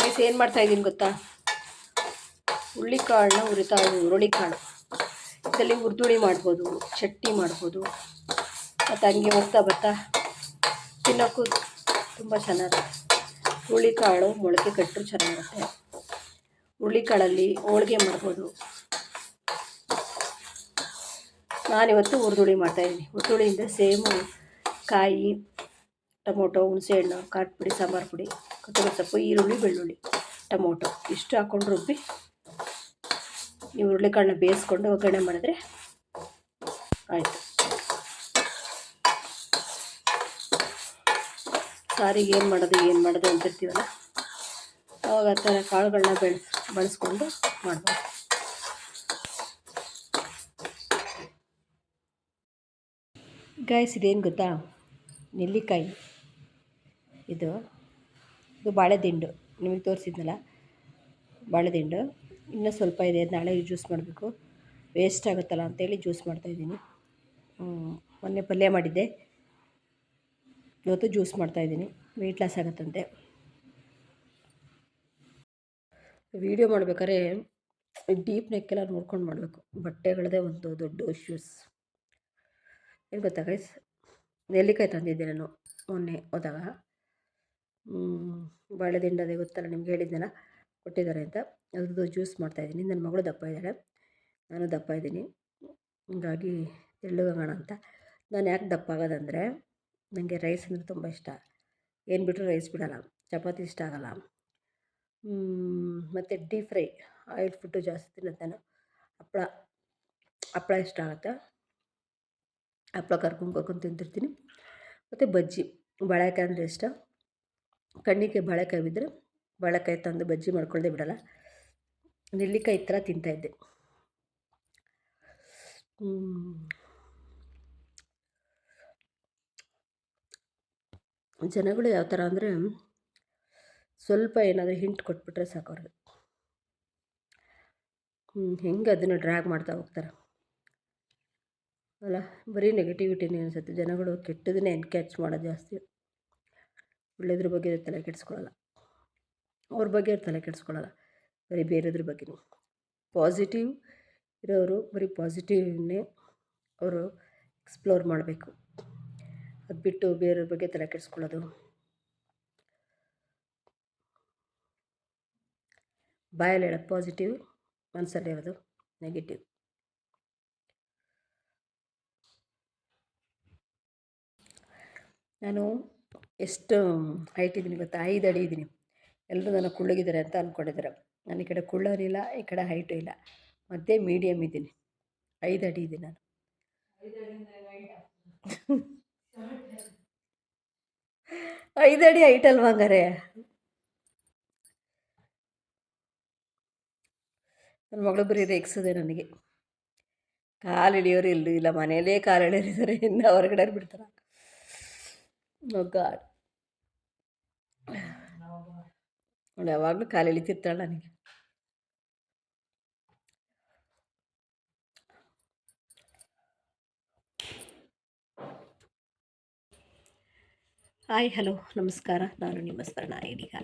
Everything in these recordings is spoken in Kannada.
ಗೈಸ್, ಏನು ಮಾಡ್ತಾ ಇದ್ದೀನಿ ಗೊತ್ತಾ? ಹುರುಳಿಕಾಳನ್ನ ಹುರಿತಾ ಹುರುಳಿಕಾಳು. ಇದರಲ್ಲಿ ಹುರ್ದುಳಿ ಮಾಡ್ಬೋದು, ಚಟ್ನಿ ಮಾಡ್ಬೋದು. ಮತ್ತು ಹಂಗೆ ಹೋಗ್ತಾ ಬರ್ತಾ ತಿನ್ನೋಕ್ಕೂ ತುಂಬ ಚೆನ್ನಾಗಿರುತ್ತೆ. ಹುರುಳಿಕಾಳು ಮೊಳಕೆ ಕಟ್ಟರು ಚೆನ್ನಾಗಿರುತ್ತೆ. ಹುರುಳಿಕಾಳಲ್ಲಿ ಹೋಳಿಗೆ ಮಾಡ್ಬೋದು. ನಾನಿವತ್ತು ಹುರ್ದುಳಿ ಮಾಡ್ತಾಯಿದ್ದೀನಿ ಹುರ್ದುಳಿಯಿಂದ ಸೇಮು, ಕಾಯಿ, ಟೊಮೊಟೊ ಹುಣಸೆಹಣ್ಣು ಖಾರದ ಪುಡಿ ಸಾಂಬಾರು ಪುಡಿ ಕೊತ್ತಂಬರಿ ಸೊಪ್ಪು ಈರುಳ್ಳಿ, ಬೆಳ್ಳುಳ್ಳಿ, ಟೊಮೊಟೊ ಇಷ್ಟು ಹಾಕ್ಕೊಂಡು ರುಬ್ಬಿ ನೀವು ಹುರುಳಿಕಾಳನ್ನ ಬೇಯಿಸ್ಕೊಂಡು ಒಗ್ಗರಣೆ ಮಾಡಿದ್ರೆ ಆಯಿತು. ಸಾರಿಗೆ ಏನು ಮಾಡೋದು ಏನು ಮಾಡೋದು ಅಂತಿರ್ತೀವಲ್ಲ ಅವಾಗ ಆ ಥರ ಕಾಳುಗಳನ್ನ ಬೆಳೆಸ್ ಬಳಸ್ಕೊಂಡು ಮಾಡ್ಬೋದು. ಗಾಯ್ಸ್ ಇದೇನು ಗೊತ್ತಾ? ನೆಲ್ಲಿಕಾಯಿ. ಇದು ಇದು ಬಾಳೆದಿಂಡು, ನಿಮಗೆ ತೋರಿಸಿದ್ನಲ್ಲ? ಬಾಳೆದಿಂಡು. ಇನ್ನೂ ಸ್ವಲ್ಪ ಇದೆ, ನಾಳೆ ಜ್ಯೂಸ್ ಮಾಡಬೇಕು. ವೇಸ್ಟ್ ಆಗುತ್ತಲ್ಲ ಅಂತೇಳಿ ಜ್ಯೂಸ್ ಮಾಡ್ತಾಯಿದ್ದೀನಿ ಮೊನ್ನೆ ಪಲ್ಯ ಮಾಡಿದ್ದೆ. ಇವತ್ತು ಜ್ಯೂಸ್ ಮಾಡ್ತಾಯಿದ್ದೀನಿ ವೆಯ್ಟ್ ಲಾಸ್ ಆಗುತ್ತಂತೆ. ವೀಡಿಯೋ ಮಾಡ್ಬೇಕಾದ್ರೆ ಡೀಪ್ ನೆಕ್ಕೆಲ್ಲ ನೋಡ್ಕೊಂಡು ಮಾಡಬೇಕು. ಬಟ್ಟೆಗಳದೇ ಒಂದು ದೊಡ್ಡ ಇಶ್ಯೂಸ್ ಏನು ಗೊತ್ತಾ ನೆಲ್ಲಿಕಾಯಿ ತಂದಿದ್ದೆ ನಾನು ಮೊನ್ನೆ ಹೋದಾಗ. ಬಾಳೆದಿಂಡು ಅದೇ ಗೊತ್ತಲ್ಲ ನಿಮ್ಗೆ ಹೇಳಿದ್ದೆನಲ್ಲ ಕೊಟ್ಟಿದ್ದಾರೆ ಅಂತ. ಅದ್ರದ್ದು ಜ್ಯೂಸ್ ಮಾಡ್ತಾಯಿದ್ದೀನಿ ನನ್ನ ಮಗಳು ದಪ್ಪ ಇದ್ದಾಳೆ. ನಾನು ದಪ್ಪ ಇದ್ದೀನಿ. ಹೀಗಾಗಿ ತೆಳ್ಳಗಾಗೋಣ ಅಂತ. ನಾನು ಯಾಕೆ ದಪ್ಪ ಆಗೋದಂದರೆ ನನಗೆ ರೈಸ್ ಅಂದರೆ ತುಂಬ ಇಷ್ಟ. ಏನು ಬಿಟ್ಟರು ರೈಸ್ ಬಿಡೋಲ್ಲ. ಚಪಾತಿ ಇಷ್ಟ ಆಗೋಲ್ಲ. ಮತ್ತು ಡೀಪ್ ಫ್ರೈ, ಆಯಿಲ್ ಫುಡ್ಡು ಜಾಸ್ತಿ ತಿನ್ನೋದು ನಾನು ಹಪ್ಪಳ ಹಪ್ಪಳ ಇಷ್ಟ ಆಗುತ್ತೆ. ಹಪ್ಪಳ ಕರ್ಕೊಂಡು ಕರ್ಕೊಂಡು ತಿಂತಿರ್ತೀನಿ. ಮತ್ತು ಬಜ್ಜಿ, ಬಾಳೆಕಾಯಿ ಅಂದರೆ ಇಷ್ಟ. ಕಣ್ಣಿಗೆ ಬಾಳೆಕಾಯಿ ಬಿದ್ದರೆ ಬಾಳೆಕಾಯಿ ತಂದು ಬಜ್ಜಿ ಮಾಡ್ಕೊಳ್ಳದೆ ಬಿಡೋಲ್ಲ. ನೆಲ್ಲಿಕಾಯಿ ಥರ ತಿಂತಾಯಿದ್ದೆ ಜನಗಳು ಯಾವ ಥರ ಅಂದರೆ ಸ್ವಲ್ಪ ಏನಾದರೂ ಹಿಂಟ್ ಕೊಟ್ಬಿಟ್ರೆ ಸಾಕು ಅವ್ರಿಗೆ. ಹೆಂಗೆ ಅದನ್ನು ಡ್ರ್ಯಾಗ್ ಮಾಡ್ತಾ ಹೋಗ್ತಾರೆ. ಅಲ್ಲ, ಬರೀ ನೆಗೆಟಿವಿಟಿನೇ ಅನಿಸುತ್ತೆ? ಜನಗಳು ಕೆಟ್ಟದನ್ನೇ ಎನ್ಕ್ಯಾಚ್ ಮಾಡೋದು ಜಾಸ್ತಿ. ಒಳ್ಳೆಯದ್ರ ಬಗ್ಗೆ ತಲೆ ಕೆಡಿಸ್ಕೊಳ್ಳಲ್ಲ ಅವ್ರ ಬಗ್ಗೆ ಅವ್ರು ತಲೆ ಕೆಡಿಸ್ಕೊಳ್ಳಲ್ಲ ಬರೀ ಬೇರೆದ್ರ ಬಗ್ಗೆ ಪಾಸಿಟಿವ್ ಇರೋರು ಬರೀ ಪಾಸಿಟಿವ್ನೇ ಅವರು ಎಕ್ಸ್ಪ್ಲೋರ್ ಮಾಡಬೇಕು. ಅದು ಬಿಟ್ಟು ಬೇರೆಯವ್ರ ಬಗ್ಗೆ ತಲೆ ಕೆಡಿಸ್ಕೊಳ್ಳೋದು. ಬಾಯಲ್ಲಿ ಹೇಳೋದು ಪಾಸಿಟಿವ್ ಮನಸ್ಸಲ್ಲಿ ಇರೋದು ನೆಗೆಟಿವ್. ನಾನು ಎಷ್ಟು ಹೈಟ್ ಇದ್ದೀನಿ ಗೊತ್ತಾ? ಐದು ಅಡಿ ಇದ್ದೀನಿ. ಎಲ್ಲರೂ ನನ್ನ ಕುಳ್ಳಗಿದ್ದಾರೆ ಅಂತ ಅಂದ್ಕೊಂಡಿದ್ದಾರೆ ನಾನು ಈ ಕಡೆ ಕುಳ್ಳೋರಿಲ್ಲ ಈ ಕಡೆ ಹೈಟು ಇಲ್ಲ. ಮಧ್ಯೆ ಮೀಡಿಯಮ್ ಇದ್ದೀನಿ. ಐದು ಅಡಿ ಇದ್ದೀನಿ ನಾನು. ಐದು ಅಡಿ ಹೈಟ್ ಅಲ್ವಾ ಹಂಗಾರೆ? ನನ್ನ ಮಗಳು ಬರೀ ರೇಗಿಸೋದೆ ನನಗೆ. ಕಾಲು ಇಳಿಯೋರು ಎಲ್ಲೂ ಇಲ್ಲ. ಮನೆಯಲ್ಲೇ ಕಾಲು ಇಳಿಯೋರಿದ್ದಾರೆ ಇನ್ನು ಹೊರಗಡೆ ಬಿಡ್ತಾರೆ. ಗಾಡ್ ಅವಳು ಯಾವಾಗಲೂ ಕಾಲು ಎಳಿತಿರ್ತಾಳೆ ನನಗೆ. ಹಾಯ್, ಹಲೋ, ನಮಸ್ಕಾರ. ನಾನು ನಿಮ್ಮ ಸ್ಮರಣ ಐಡಿಗ.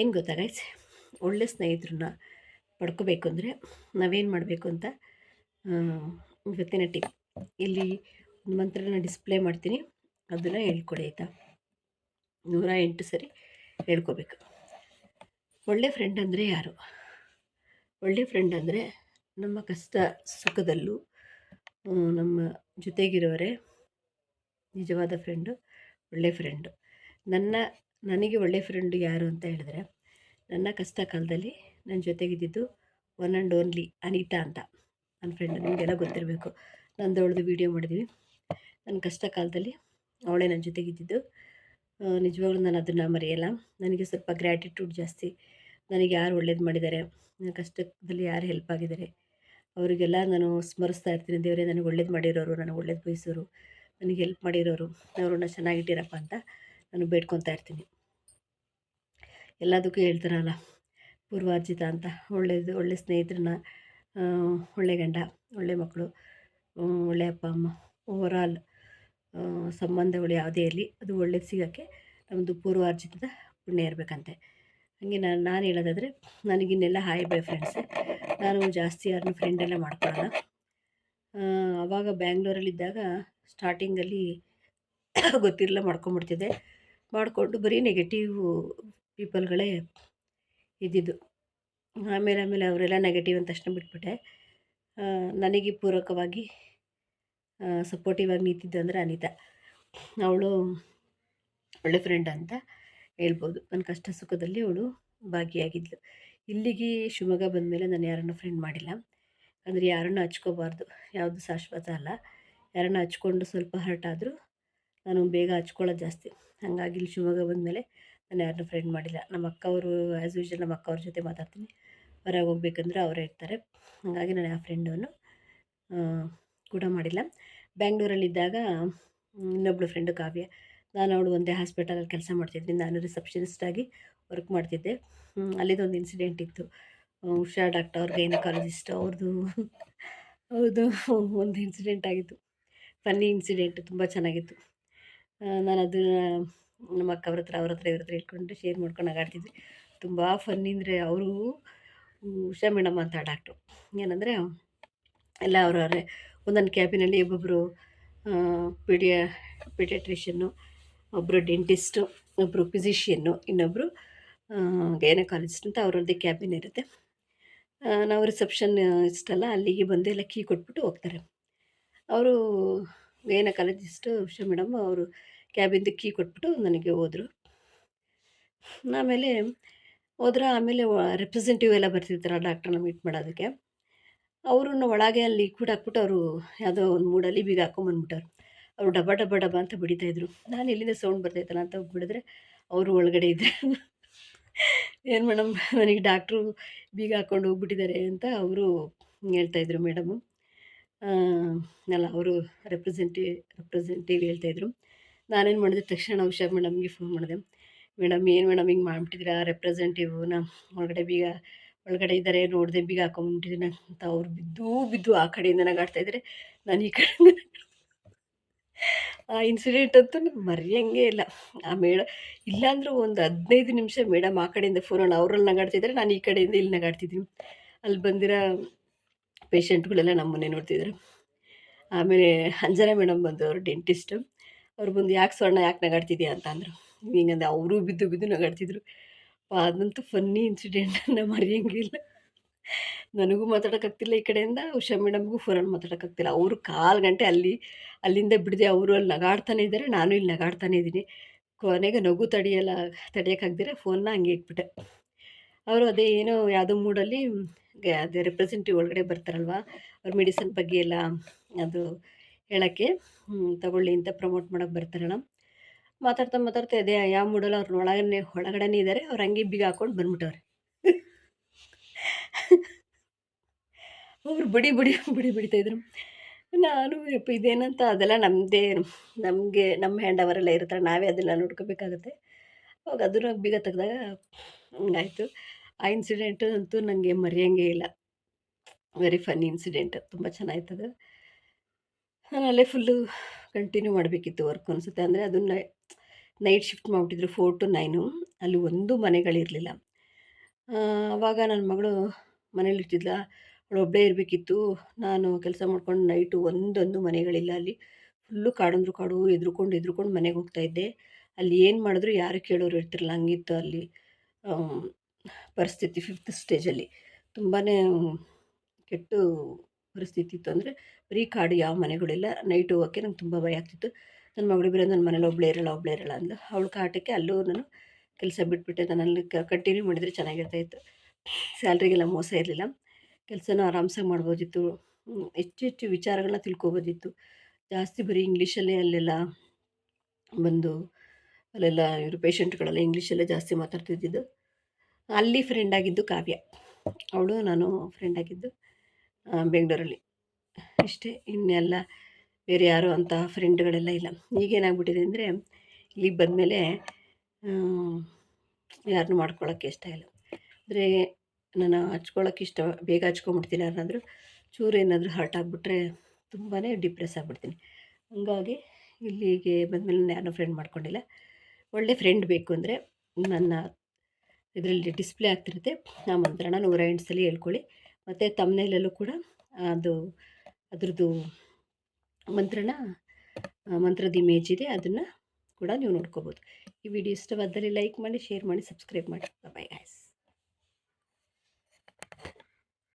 ಏನು ಗೊತ್ತಾ ಗೈಸ್ ಒಳ್ಳೆ ಸ್ನೇಹಿತರನ್ನ ಪಡ್ಕೋಬೇಕು ಅಂದರೆ ನಾವೇನು ಮಾಡಬೇಕು ಅಂತ ಇವತ್ತಿನ ಟಿಪ್ ಇಲ್ಲಿ ಮಂತ್ರನ ಡಿಸ್ಪ್ಲೇ ಮಾಡ್ತೀನಿ. ಅದನ್ನು ಹೇಳ್ಕೊಡಿ, ಆಯಿತಾ? ನೂರ ಎಂಟು ಸರಿ ಹೇಳ್ಕೋಬೇಕು. ಒಳ್ಳೆ ಫ್ರೆಂಡ್ ಅಂದರೆ ಯಾರು? ಒಳ್ಳೆ ಫ್ರೆಂಡ್ ಅಂದರೆ ನಮ್ಮ ಕಷ್ಟ ಸುಖದಲ್ಲೂ ನಮ್ಮ ಜೊತೆಗಿರೋರೆ ನಿಜವಾದ ಫ್ರೆಂಡು ಒಳ್ಳೆ ಫ್ರೆಂಡು ನನ್ನ, ನನಗೆ ಒಳ್ಳೆ ಫ್ರೆಂಡು ಯಾರು ಅಂತ ಹೇಳಿದ್ರೆ, ನನ್ನ ಕಷ್ಟ ಕಾಲದಲ್ಲಿ ನನ್ನ ಜೊತೆಗಿದ್ದಿದ್ದು ಒನ್ ಆ್ಯಂಡ್ ಓನ್ಲಿ ಅನಿತಾ ಅಂತ. ನನ್ನ ಫ್ರೆಂಡ್ ನಿಮಗೆಲ್ಲ ಗೊತ್ತಿರಬೇಕು. ನಂದು ಅವಳದು ವೀಡಿಯೋ ಮಾಡಿದ್ವಿ. ನನ್ನ ಕಷ್ಟ ಕಾಲದಲ್ಲಿ ಅವಳೇ ನನ್ನ ಜೊತೆಗಿದ್ದಿದ್ದು. ನಿಜವಾಗ್ಲೂ ನಾನು ಅದನ್ನು ಮರೆಯಲ್ಲ. ನನಗೆ ಸ್ವಲ್ಪ ಗ್ರ್ಯಾಟಿಟ್ಯೂಡ್ ಜಾಸ್ತಿ. ನನಗೆ ಯಾರು ಒಳ್ಳೇದು ಮಾಡಿದ್ದಾರೆ ಕಷ್ಟದಲ್ಲಿ ಯಾರು ಹೆಲ್ಪ್ ಆಗಿದ್ದಾರೆ. ಅವರಿಗೆಲ್ಲ ನಾನು ಸ್ಮರಿಸ್ತಾ ಇರ್ತೀನಿ. ದೇವರೇ, ನನಗೆ ಒಳ್ಳೇದು ಮಾಡಿರೋರು, ನನಗೆ ಒಳ್ಳೇದು ಬಯಸೋರು, ನನಗೆ ಹೆಲ್ಪ್ ಮಾಡಿರೋರು ಅವ್ರನ್ನ ಚೆನ್ನಾಗಿಟ್ಟಿರಪ್ಪ ಅಂತ ನಾನು ಬೇಡ್ಕೊತಾ ಇರ್ತೀನಿ. ಎಲ್ಲದಕ್ಕೂ ಹೇಳ್ತಾರಲ್ಲ, ಪೂರ್ವಾರ್ಜಿತ ಅಂತ. ಒಳ್ಳೇದು, ಒಳ್ಳೆ ಸ್ನೇಹಿತರನ್ನ ಒಳ್ಳೆ ಗಂಡ, ಒಳ್ಳೆ ಮಕ್ಕಳು, ಒಳ್ಳೆ ಅಪ್ಪ, ಅಮ್ಮ ಓವರಾಲ್ ಸಂಬಂಧಗಳು ಯಾವುದೇ ಇರಲಿ, ಅದು ಒಳ್ಳೇದು ಸಿಗೋಕ್ಕೆ ನಮ್ಮದು ಪೂರ್ವಾರ್ಜಿತದ ಪುಣ್ಯ ಇರಬೇಕಂತೆ. ಹಂಗೆ ನಾನು ನಾನು ಹೇಳೋದಾದರೆ ನನಗಿನ್ನೆಲ್ಲ ಹಾಯ್ ಬೈ ಫ್ರೆಂಡ್ಸ್ ನಾನು ಜಾಸ್ತಿ ಯಾರನ್ನೂ ಫ್ರೆಂಡೆಲ್ಲ ಮಾಡ್ಕೊಳ್ಳಲ್ಲ ಆವಾಗ ಬ್ಯಾಂಗ್ಳೂರಲ್ಲಿದ್ದಾಗ ಸ್ಟಾರ್ಟಿಂಗಲ್ಲಿ ಗೊತ್ತಿರಲ್ಲ ಮಾಡ್ಕೊಂಬಿಡ್ತಿದ್ದೆ. ಮಾಡಿಕೊಂಡು ಬರೀ ನೆಗೆಟಿವ್ ಪೀಪಲ್ಗಳೇ ಇದ್ದಿದ್ದು. ಆಮೇಲೆ ಆಮೇಲೆ ಅವರೆಲ್ಲ ನೆಗೆಟಿವ್ ಅಂತ ತಕ್ಷಣ ಬಿಟ್ಬಿಟ್ಟೆ. ನನಗೆ ಪೂರಕವಾಗಿ ಸಪೋರ್ಟಿವ್ ಆಗಿ ನಿಂತಿದ್ದು ಅಂದರೆ ಅನಿತಾ. ಅವಳು ಒಳ್ಳೆ ಫ್ರೆಂಡ್ ಅಂತ ಹೇಳ್ಬೋದು. ನನ್ನ ಕಷ್ಟ ಸುಖದಲ್ಲಿ ಅವಳು ಭಾಗಿಯಾಗಿದ್ಲು. ಇಲ್ಲಿಗೆ ಶಿವಮೊಗ್ಗ ಬಂದಮೇಲೆ ನಾನು ಯಾರನ್ನೂ ಫ್ರೆಂಡ್ ಮಾಡಿಲ್ಲ. ಅಂದರೆ ಯಾರನ್ನು ಹಚ್ಕೋಬಾರ್ದು. ಯಾವುದು ಶಾಶ್ವತ ಅಲ್ಲ. ಯಾರನ್ನು ಹಚ್ಕೊಂಡು ಸ್ವಲ್ಪ ಹರ್ಟ್ ಆದರೂ ನಾನು ಬೇಗ ಹಚ್ಕೊಳ್ಳೋದು ಜಾಸ್ತಿ. ಹಾಗಾಗಿ ಇಲ್ಲಿ ಶಿವಮೊಗ್ಗ ಬಂದಮೇಲೆ ನಾನು ಯಾರನ್ನು ಫ್ರೆಂಡ್ ಮಾಡಿಲ್ಲ. ನಮ್ಮ ಅಕ್ಕವರು ಆ್ಯಸ್ ಯೂಶಲ್ ನಮ್ಮ ಅಕ್ಕವ್ರ ಜೊತೆ ಮಾತಾಡ್ತೀನಿ. ಹೊರಗೆ ಹೋಗ್ಬೇಕಂದ್ರೆ ಅವರೇ ಇರ್ತಾರೆ. ಹಾಗಾಗಿ ನಾನು ಆ ಫ್ರೆಂಡನ್ನು ಕೂಡ ಮಾಡಿಲ್ಲ. ಬ್ಯಾಂಗ್ಳೂರಲ್ಲಿದ್ದಾಗ ಇನ್ನೊಬ್ಳು ಫ್ರೆಂಡು ಕಾವ್ಯ. ನಾನು ಅವಳು ಒಂದೇ ಹಾಸ್ಪಿಟಲಲ್ಲಿ ಕೆಲಸ ಮಾಡ್ತಿದ್ದೆ. ನಾನು ರಿಸೆಪ್ಷನಿಸ್ಟ್ ಆಗಿ ವರ್ಕ್ ಮಾಡ್ತಿದ್ದೆ. ಅಲ್ಲಿದೊಂದು ಇನ್ಸಿಡೆಂಟ್ ಇತ್ತು. ಉಷಾ ಡಾಕ್ಟರ್ ಅವ್ರ ಗೈನಕಾಲಜಿಸ್ಟ್ ಅವ್ರದ್ದು ಅವ್ರದ್ದು ಒಂದು ಇನ್ಸಿಡೆಂಟ್ ಆಗಿತ್ತು. ಫನ್ನಿ ಇನ್ಸಿಡೆಂಟ್ ತುಂಬ ಚೆನ್ನಾಗಿತ್ತು. ನಾನು ಅದನ್ನು ನಮ್ಮ ಅಕ್ಕವ್ರ ಹತ್ರ, ಅವ್ರ ಹತ್ರ, ಇವ್ರ ಹತ್ರ ಇಟ್ಕೊಂಡು ಶೇರ್ ಮಾಡ್ಕೊಂಡು ಆಗಾಡ್ತಿದ್ವಿ ತುಂಬ ಫನ್ನಿ ಅಂದರೆ ಅವರು, ಉಷಾ ಮೇಡಮ್ ಅಂತ ಡಾಕ್ಟ್ರು ಏನಂದರೆ, ಎಲ್ಲ ಅವರವರೇ ಒಂದೊಂದು ಕ್ಯಾಬಿನಲ್ಲಿ ಒಬ್ಬೊಬ್ಬರು ಪಿಡಿಯ ಪಿಡಿಯಾಟ್ರಿಷನ್ನು ಒಬ್ಬರು ಡೆಂಟಿಸ್ಟು ಒಬ್ಬರು ಫಿಸಿಷಿಯನ್ನು ಇನ್ನೊಬ್ಬರು ಗೈನಕಾಲಜಿಸ್ಟ್ ಅಂತ ಅವರದ್ದೇ ಕ್ಯಾಬಿನ್ ಇರುತ್ತೆ. ನಾವು ರಿಸೆಪ್ಷನ್ ಇಷ್ಟಲ್ಲ ಅಲ್ಲಿಗೆ ಬಂದು ಎಲ್ಲ ಕೀ ಕೊಟ್ಬಿಟ್ಟು ಹೋಗ್ತಾರೆ. ಅವರು ಗೈನಕಾಲಜಿಸ್ಟು ಉಷಾ ಮೇಡಮ್ ಅವರು ಕ್ಯಾಬಿಂದು ಕೀ ಕೊಟ್ಬಿಟ್ಟು ನನಗೆ ಹೋದರು. ಆಮೇಲೆ ಹೋದ್ರೆ ಆಮೇಲೆ ರೆಪ್ರೆಸೆಂಟಿವ್ ಎಲ್ಲ ಬರ್ತಿರ್ತಾರೆ ಡಾಕ್ಟ್ರನ್ನ ಮೀಟ್ ಮಾಡೋದಕ್ಕೆ. ಅವ್ರನ್ನ ಒಳಗೆ ಅಲ್ಲಿ ಕೂಡಾಕ್ಬಿಟ್ಟು ಅವರು ಯಾವುದೋ ಒಂದು ಮೂಡಲ್ಲಿ ಬೀಗ ಹಾಕೊಂಬಂದ್ಬಿಟ್ಟವ್ರು ಅವರು ಡಬ ಡಬ ಡಬ ಅಂತ ಬಡಿತಾಯಿದ್ರು ನಾನು ಎಲ್ಲಿಂದ ಸೌಂಡ್ ಬರ್ತೈತಲ್ಲ ಅಂತ ಬಿಡಿದ್ರೆ ಅವರು ಒಳಗಡೆ ಇದ್ದರು ಏನು ಮೇಡಮ್ ನನಗೆ ಡಾಕ್ಟ್ರು ಬೀಗ ಹಾಕ್ಕೊಂಡು ಹೋಗ್ಬಿಟ್ಟಿದ್ದಾರೆ ಅಂತ ಅವರು ಹೇಳ್ತಾಯಿದ್ರು ಮೇಡಮ್ ಅಲ್ಲ, ಅವರು ರೆಪ್ರೆಸೆಂಟೇ, ರೆಪ್ರೆಸೆಂಟೇಟಿವ್ ಹೇಳ್ತಾಯಿದ್ರು ನಾನೇನು ಮಾಡಿದೆ? ತಕ್ಷಣ ಹುಷಾರು ಮೇಡಮ್ಗೆ ಫೋನ್ ಮಾಡಿದೆ. ಮೇಡಮ್, ಏನು ಮೇಡಮ್ ಹಿಂಗೆ ಮಾಡಿಬಿಟ್ಟಿದ್ದೀರಾ? ರೆಪ್ರೆಸೆಂಟೇಟಿವ್ನ ಒಳಗಡೆ ಬೀಗ ಒಳಗಡೆ ಇದ್ದಾರೆ, ನೋಡಿದೆ ಬೀಗ ಹಾಕೊಂಬಿಟ್ಟಿದ್ದೀನಿ ಅಂತ ಅವ್ರು ಬಿದ್ದು ಬಿದ್ದು ಆ ಕಡೆಯಿಂದ ಇದ್ರೆ ನಾನು ಈ ಕಡೆಯಿಂದ ಆ ಇನ್ಸಿಡೆಂಟ್ ಅಂತೂ ಮರೆಯೋಂಗೇ ಇಲ್ಲ. ಆ ಮೇಡ ಇಲ್ಲಾಂದ್ರೂ ಒಂದು ಹದಿನೈದು ನಿಮಿಷ ಮೇಡಮ್ ಆ ಕಡೆಯಿಂದ ಫೋನಲ್ಲಿ ಅವ್ರಲ್ಲಿ ನಗಾಡ್ತಿದ್ದಾರೆ ನಾನು ಈ ಕಡೆಯಿಂದ ಇಲ್ಲಿ ನಗಾಡ್ತಿದ್ದೀನಿ. ಅಲ್ಲಿ ಬಂದಿರೋ ಪೇಷಂಟ್ಗಳೆಲ್ಲ ನಮ್ಮನ್ನೇ ನೋಡ್ತಿದ್ದಾರೆ ಆಮೇಲೆ ಅಂಜನ ಮೇಡಮ್ ಬಂದು ಅವರು ಡೆಂಟಿಸ್ಟು ಅವ್ರು ಬಂದು ಯಾಕೆ ಸ್ವರ್ಣ ಯಾಕೆ ನಗಾಡ್ತಿದ್ಯಾ ಅಂತ ಅಂದರು. ಹಿಂಗಂದೆ ಅವರು ಬಿದ್ದು ಬಿದ್ದು ನಗಾಡ್ತಿದ್ರು. ಅದಂತೂ ಫನ್ನಿ ಇನ್ಸಿಡೆಂಟ್ ಅನ್ನ ಮರೆಯಂಗಿಲ್ಲ. ನನಗೂ ಮಾತಾಡೋಕ್ಕಾಗ್ತಿಲ್ಲ ಈ ಕಡೆಯಿಂದ, ಉಷಾ ಮೇಡಮ್ಗೂ ಫೋನಲ್ಲಿ ಮಾತಾಡೋಕ್ಕಾಗ್ತಿಲ್ಲ. ಅವರು ಕಾಲು ಗಂಟೆ ಅಲ್ಲಿ, ಅಲ್ಲಿಂದ ಬಿಡದೆ ಅವರು ಅಲ್ಲಿ ನಗಾಡ್ತಾನೆ ಇದ್ದಾರೆ, ನಾನು ಇಲ್ಲಿ ನಗಾಡ್ತಾನೆ ಇದ್ದೀನಿ. ಕೊನೆಗೆ ನಗು ತಡೆಯಲ್ಲ, ತಡೆಯೋಕ್ಕಾಗ್ದಿರ ಫೋನ್ನ ಹಂಗೆ ಇಟ್ಬಿಟ್ಟೆ. ಅವರು ಅದೇ ಏನೋ ಯಾವುದೋ ಮೂಡಲ್ಲಿ ಅದೇ ರೆಪ್ರೆಸೆಂಟೇಟಿವ್ ಒಳಗಡೆ ಬರ್ತಾರಲ್ವ, ಅವ್ರ ಮೆಡಿಸನ್ ಬಗ್ಗೆ ಎಲ್ಲ, ಅದು ಹೇಳೋಕ್ಕೆ ತಗೊಳ್ಳಿ ಅಂತ ಪ್ರಮೋಟ್ ಮಾಡೋಕ್ಕೆ ಬರ್ತಾರಣ ಮಾತಾಡ್ತಾ ಮಾತಾಡ್ತಾ ಇದೆ ಯಾವ ಮೂಡಲ್ಲ ಅವ್ರ ಒಳಗನೆ ಒಳಗಡೆನೇ ಇದ್ದಾರೆ ಅವ್ರು ಹಂಗೆ ಬೀಗ ಹಾಕೊಂಡು ಬಂದ್ಬಿಟ್ಟವ್ರೆ. ಅವ್ರು ಬಿಡಿ ಬಿಡಿ, ಬಡಿ ಬಿಡ್ತಾಯಿದ್ರು ನಾನು, ಯಪ್ಪ, ಇದೇನಂತ ಅದೆಲ್ಲ ನಮ್ಮದೇ ನಮಗೆ, ನಮ್ಮ ಹ್ಯಾಂಡ್ ಅವರೆಲ್ಲ ಇರ್ತಾರೆ. ನಾವೇ ಅದೆಲ್ಲ ನೋಡ್ಕೋಬೇಕಾಗತ್ತೆ. ಅವಾಗ ಅದನ್ನ ಬೀಗ ತೆಗ್ದಾಗ ಹಂಗಾಯ್ತು. ಆ ಇನ್ಸಿಡೆಂಟ್ ಅಂತೂ ನನಗೆ ಮರೆಯೋಂಗೇ ಇಲ್ಲ. ವೆರಿ ಫನ್ನಿ ಇನ್ಸಿಡೆಂಟ್ ತುಂಬ ಚೆನ್ನಾಗಿತ್ತದು ನಾನು ಅಲ್ಲೇ ಫುಲ್ಲು ಕಂಟಿನ್ಯೂ ಮಾಡಬೇಕಿತ್ತು ವರ್ಕ್ ಅನಿಸುತ್ತೆ. ಅಂದರೆ ಅದನ್ನ ನೈಟ್ ಶಿಫ್ಟ್ ಮಾಡಿಬಿಟ್ಟಿದ್ರು ಫೋರ್ ಟು ನೈನು ಅಲ್ಲಿ ಒಂದು ಮನೆಗಳಿರಲಿಲ್ಲ ಆವಾಗ ನನ್ನ ಮಗಳು ಮನೇಲಿರ್ತಿದ್ಲ ಅವಳು ಒಬ್ಬಳೇ ಇರಬೇಕಿತ್ತು. ನಾನು ಕೆಲಸ ಮಾಡ್ಕೊಂಡು ನೈಟು ಒಂದೊಂದು ಮನೆಗಳಿಲ್ಲ. ಅಲ್ಲಿ ಫುಲ್ಲು ಕಾಡಂದ್ರು ಕಾಡು, ಎದ್ರುಕೊಂಡು ಎದ್ರುಕೊಂಡು ಮನೆಗೆ ಹೋಗ್ತಾಯಿದ್ದೆ ಅಲ್ಲಿ ಏನು ಮಾಡಿದ್ರು ಯಾರು ಕೇಳೋರು ಇರ್ತಿರಲ್ಲ ಹಂಗಿತ್ತು ಅಲ್ಲಿ ಪರಿಸ್ಥಿತಿ ಫಿಫ್ತ್ ಸ್ಟೇಜಲ್ಲಿ ತುಂಬಾ ಕೆಟ್ಟು ಪರಿಸ್ಥಿತಿ ಇತ್ತು ಅಂದರೆ ಬರೀ ಕಾಡು ಯಾವ ಮನೆಗಳಿಲ್ಲ. ನೈಟ್ ಹೋಗೋಕ್ಕೆ ನಂಗೆ ತುಂಬ ಭಯ ಆಗ್ತಿತ್ತು. ನನ್ನ ಮಗಳು ಬೇರೆ ನನ್ನ ಮನೇಲಿ ಒಬ್ಬಳೇ ಇರಲ್ಲ ಒಬ್ಬಳೇ ಇರಲ್ಲ ಅಂದು ಅವಳು ಕಾಟಕ್ಕೆ ಅಲ್ಲೂ ನಾನು ಕೆಲಸ ಬಿಟ್ಬಿಟ್ಟೆ. ನಾನು ಅಲ್ಲಿ ಕಂಟಿನ್ಯೂ ಮಾಡಿದರೆ ಚೆನ್ನಾಗಿರ್ತಾಯಿತ್ತು ಸ್ಯಾಲ್ರಿಗೆಲ್ಲ ಮೋಸ ಇರಲಿಲ್ಲ. ಕೆಲಸನ ಆರಾಮ್ಸಾಗಿ ಮಾಡ್ಬೋದಿತ್ತು. ಹೆಚ್ಚು ಹೆಚ್ಚು ವಿಚಾರಗಳನ್ನ ತಿಳ್ಕೊಬೋದಿತ್ತು. ಜಾಸ್ತಿ ಬರೀ ಇಂಗ್ಲೀಷಲ್ಲೇ ಅಲ್ಲೆಲ್ಲ ಬಂದು ಅಲ್ಲೆಲ್ಲ ಇವರು ಪೇಷಂಟ್ಗಳೆಲ್ಲ ಇಂಗ್ಲೀಷಲ್ಲೇ ಜಾಸ್ತಿ ಮಾತಾಡ್ತಿದ್ದಿದ್ದು. ಅಲ್ಲಿ ಫ್ರೆಂಡ್ ಆಗಿದ್ದು ಕಾವ್ಯ. ಅವಳು ನಾನು ಫ್ರೆಂಡ್ ಆಗಿದ್ದು. ಬೆಂಗಳೂರಲ್ಲಿ. ಇಷ್ಟೇ, ಇನ್ನೆಲ್ಲ ಬೇರೆ ಯಾರು ಅಂತ ಫ್ರೆಂಡ್ಗಳೆಲ್ಲ ಇಲ್ಲ. ಈಗೇನಾಗ್ಬಿಟ್ಟಿದೆ ಅಂದರೆ, ಇಲ್ಲಿಗೆ ಬಂದಮೇಲೆ ಯಾರನ್ನೂ ಮಾಡ್ಕೊಳ್ಳೋಕ್ಕೆ ಇಷ್ಟ ಇಲ್ಲ. ಅಂದರೆ ನಾನು ಹಚ್ಕೊಳ್ಳೋಕೆ ಇಷ್ಟ, ಬೇಗ ಹಚ್ಕೊಂಬಿಡ್ತೀನಿ ಯಾರನ್ನಾದರೂ ಚೂರು ಏನಾದರೂ ಹರ್ಟ್ ಆಗಿಬಿಟ್ರೆ ತುಂಬಾ ಡಿಪ್ರೆಸ್ ಆಗಿಬಿಡ್ತೀನಿ. ಹಂಗಾಗಿ, ಇಲ್ಲಿಗೆ ಬಂದಮೇಲೆ ನಾನು ಯಾರನ್ನೂ ಫ್ರೆಂಡ್ ಮಾಡ್ಕೊಂಡಿಲ್ಲ. ಒಳ್ಳೆ ಫ್ರೆಂಡ್ ಬೇಕು ಅಂದರೆ, ನನ್ನ ಇದರಲ್ಲಿ ಡಿಸ್ಪ್ಲೇ ಆಗ್ತಿರುತ್ತೆ. ಆ ಮಂತ್ರನ ನೂರ ಎಂಟು ಸಲ ಹೇಳ್ಕೊಳ್ಳಿ. ಮತ್ತು ತಮ್ಮನೇಲಲ್ಲೂ ಕೂಡ ಅದು ಅದರದ್ದು ಮಂತ್ರನ ಮಂತ್ರದ ಇಮೇಜ್ ಇದೆ, ಅದನ್ನು ಕೂಡ ನೀವು ನೋಡ್ಕೋಬೋದು. ಈ ವಿಡಿಯೋ ಇಷ್ಟವಾದಲ್ಲಿ ಲೈಕ್ ಮಾಡಿ ಶೇರ್ ಮಾಡಿ ಸಬ್ಸ್ಕ್ರೈಬ್ ಮಾಡಿ. Bye guys